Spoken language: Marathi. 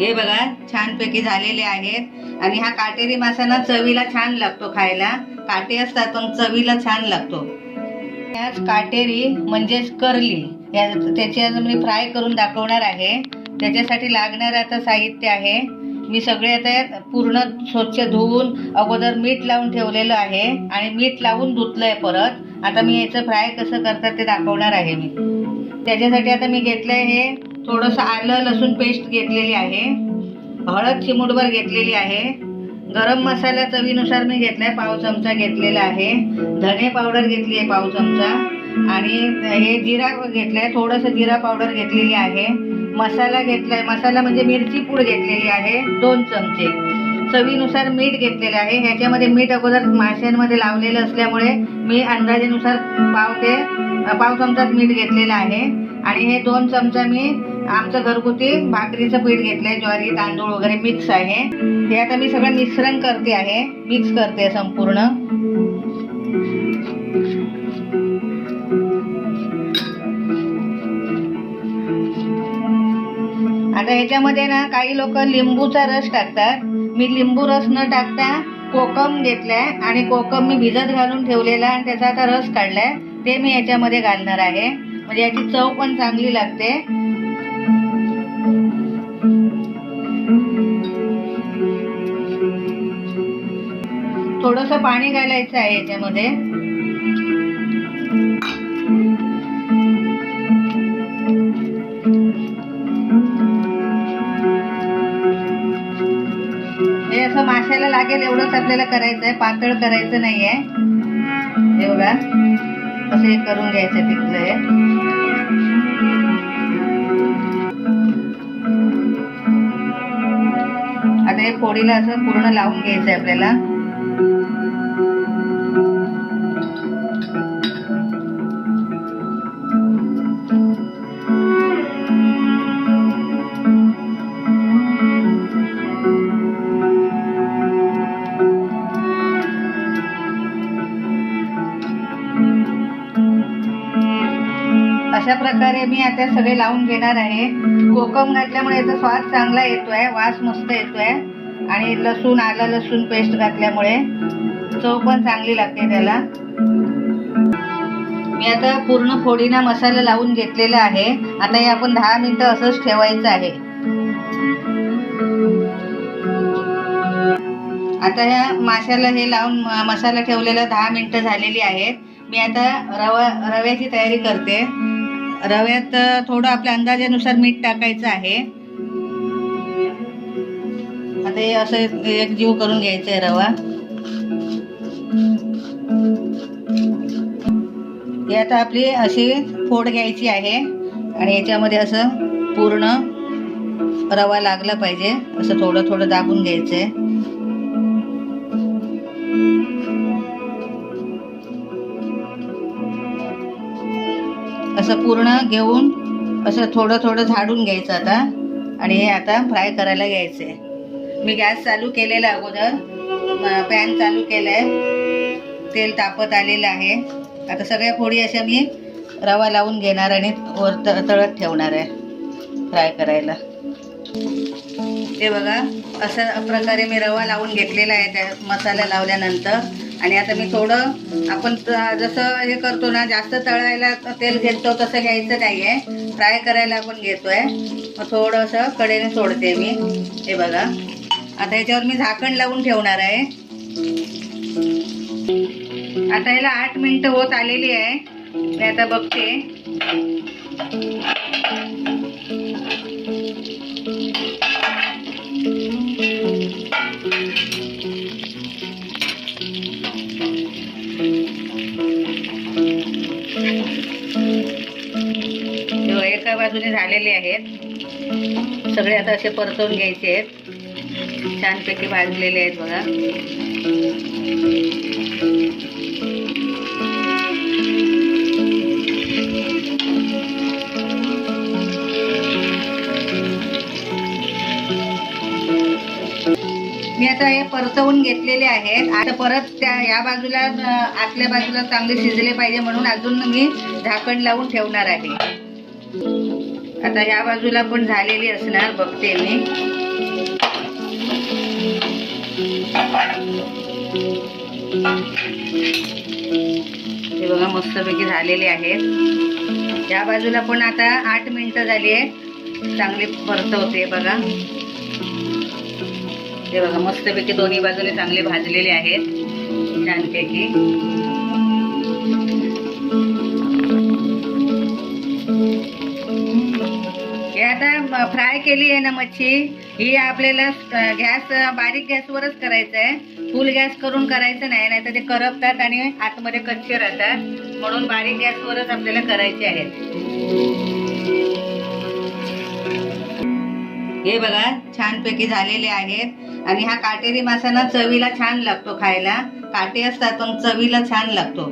हे बघा छानपैकी झालेले आहेत. आणि हा काटेरी मासा ना चवीला छान लागतो खायला. काटे असतात पण चवीला छान लागतो. याच काटेरी म्हणजेच करली. या त्याची आज मी फ्राय करून दाखवणार आहे. त्याच्यासाठी लागणारं आता साहित्य आहे. मी सगळे आता पूर्ण स्वच्छ धुवून अगोदर मीठ लावून ठेवलेलं आहे. आणि मीठ लावून धुतलंय परत. आता मी याचं फ्राय कसं करतात ते दाखवणार आहे मी. त्याच्यासाठी आता मी घेतलंय हे थोडंसं आलं लसूण पेस्ट घेतलेली आहे. हळद चिमूटभर घेतलेली आहे. गरम मसाला चवीनुसार मी घेतलाय पाव चमचा घेतलेला आहे. धने पावडर घेतली आहे पाव चमचा. आणि हे जिरा घेतलाय थोडंसं जिरा पावडर घेतलेली आहे. मसाला घेतलाय मसाला म्हणजे मिरची पूड घेतलेली आहे दोन चमचे. चवीनुसार मीठ घेतलेलं आहे. ह्याच्यामध्ये मीठ अगोदर माशांमध्ये लावलेलं असल्यामुळे मी अंदाजेनुसार पाव ते पाव चमचाच मीठ घेतलेलं आहे. आणि हे दोन चमचा मी आमचं घरगुती भाकरीचं पीठ घेतलंय ज्वारी तांदूळ वगैरे मिक्स आहे. हे आता मी सगळं मिश्रण करते आहे. मिक्स करते संपूर्ण. आता ह्याच्यामध्ये ना काही लोक लिंबूचा रस टाकतात. मी लिंबू रस न टाकता कोकम घेतलाय आणि कोकम मी भिजत घालून ठेवलेला आणि त्याचा आता रस काढलाय. ते मी याच्यामध्ये घालणार आहे. म्हणजे याची चव पण चांगली लागते. थोडस पाणी घालायचं आहे याच्यामध्ये. हे असं माशाला लागेल एवढंच आपल्याला करायचं आहे. पातळ करायचं नाहीये. आहे एवढा असं हे करून घ्यायचं तिथलं हे. आता हे फोडीला असं पूर्ण लावून घ्यायचं आहे आपल्याला. अशा प्रकारे मी आता सगळे लावून घेणार आहे. कोकम घातल्यामुळे याचा स्वाद चांगला येतोय वास मस्त येतोय. आणि लसूण आलं लसूण पेस्ट घातल्यामुळे चव पण चांगली लागते त्याला. मी आता पूर्ण फोडीना मसाला लावून घेतलेला आहे. आता हे आपण दहा मिनटं असंच ठेवायचं आहे. आता ह्या माशाला हे लावून मसाला ठेवलेला दहा मिनटं झालेली आहेत. मी आता रवा रव्याची तयारी करते. रव्यात थोडं आपल्या अंदाजानुसार मीठ टाकायचं आहे. आता हे असं एक जीव करून घ्यायचं आहे रवा. हे आता आपली अशी फोड घ्यायची आहे आणि याच्यामध्ये असं पूर्ण रवा लागला पाहिजे. असं थोडं थोडं दाबून घ्यायचं आहे असं पूर्ण घेऊन असं थोडं थोडं झाडून घ्यायचं आता. आणि हे आता फ्राय करायला घ्यायचं आहे मी गॅस चालू केलेला अगोदर. पॅन चालू केलाय. तेल तापत आलेलं आहे. आता सगळ्या फोडी अशा मी रवा लावून घेणार आणि वर तळत ठेवणार आहे. फ्राय करायला. ते बघा अशा प्रकारे मी रवा लावून घेतलेला आहे त्या मसाला लावल्यानंतर. आणि आता मी थोडं आपण जसं हे करतो ना जास्त तळायला तेल घेतो तसं घ्यायचं नाही आहे फ्राय करायला आपण घेतोय. मग थोडंसं कडेने सोडते मी. हे बघा. आता याच्यावर मी झाकण लावून ठेवणार आहे. आता याला आठ मिनिटं होत आलेली आहे. मी आता बघते. एका बाजूने झालेले आहेत. सगळे आता असे परतवून घ्यायचे आहेत. छानपैकी भाजलेले आहेत बघा. मी आता हे परतवून घेतलेले आहेत. आता परत त्या या बाजूला आतल्या बाजूला चांगले शिजले पाहिजे म्हणून अजून मी झाकण लावून ठेवणार आहे. आता या बाजूला पण झालेली असणार बघते मी. हे बघा मस्तपैकी झालेले आहेत. या बाजूला पण आता आठ मिनिटं झाली आहे चांगली परतवते बघा. हे बघा मस्तपैकी दोन्ही बाजूने चांगले भाजलेले आहेत. छानपैकी. आता फ्राय केली आहे ना मच्छी ही आपल्याला गॅस बारीक गॅसवरच करायचं आहे. फुल गॅस करून करायचं नाही नाहीतर ते करपतात आणि आतमध्ये कच्चे राहतात. म्हणून बारीक गॅसवरच आपल्याला करायचे आहेत हे बघा छानपैकी झालेले आहेत. आणि हा काटेरी मासा ना चवीला छान लागतो खायला. काटे असतात पण चवीला छान लागतो.